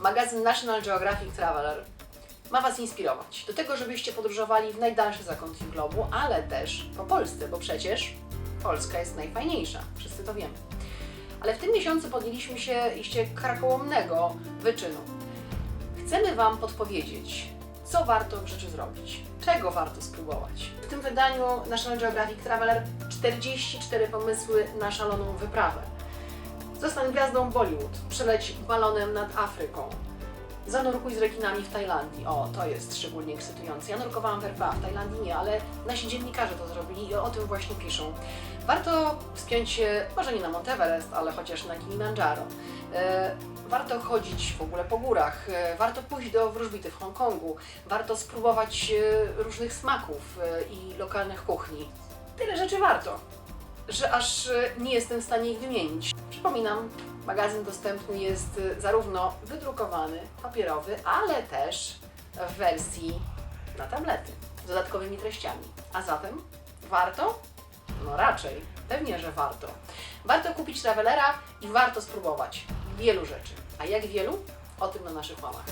magazyn National Geographic Traveler ma Was inspirować do tego, żebyście podróżowali w najdalszy zakątki globu, ale też po Polsce, bo przecież Polska jest najfajniejsza, wszyscy to wiemy. Ale w tym miesiącu podjęliśmy się iście karkołomnego wyczynu. Chcemy Wam podpowiedzieć, co warto w życiu zrobić, czego warto spróbować. W tym wydaniu National Geographic Traveler 44 pomysły na szaloną wyprawę. Zostań gwiazdą Bollywood, przeleć balonem nad Afryką, zanurkuj z rekinami w Tajlandii. O, to jest szczególnie ekscytujące. Ja nurkowałam w RPA, w Tajlandii nie, ale nasi dziennikarze to zrobili i o tym właśnie piszą. Warto wspiąć się, może nie na Monteverest, ale chociaż na Kilimandżaro. E, warto chodzić w ogóle po górach, e, warto pójść do wróżbity w Hongkongu, warto spróbować e, różnych smaków i lokalnych kuchni. Tyle rzeczy warto, że aż nie jestem w stanie ich wymienić. Przypominam, magazyn dostępny jest e, zarówno wydrukowany, papierowy, ale też w wersji na tablety z dodatkowymi treściami. A zatem warto? No raczej, pewnie, że warto. Warto kupić Travelera i warto spróbować wielu rzeczy. A jak wielu? O tym na naszych łamach.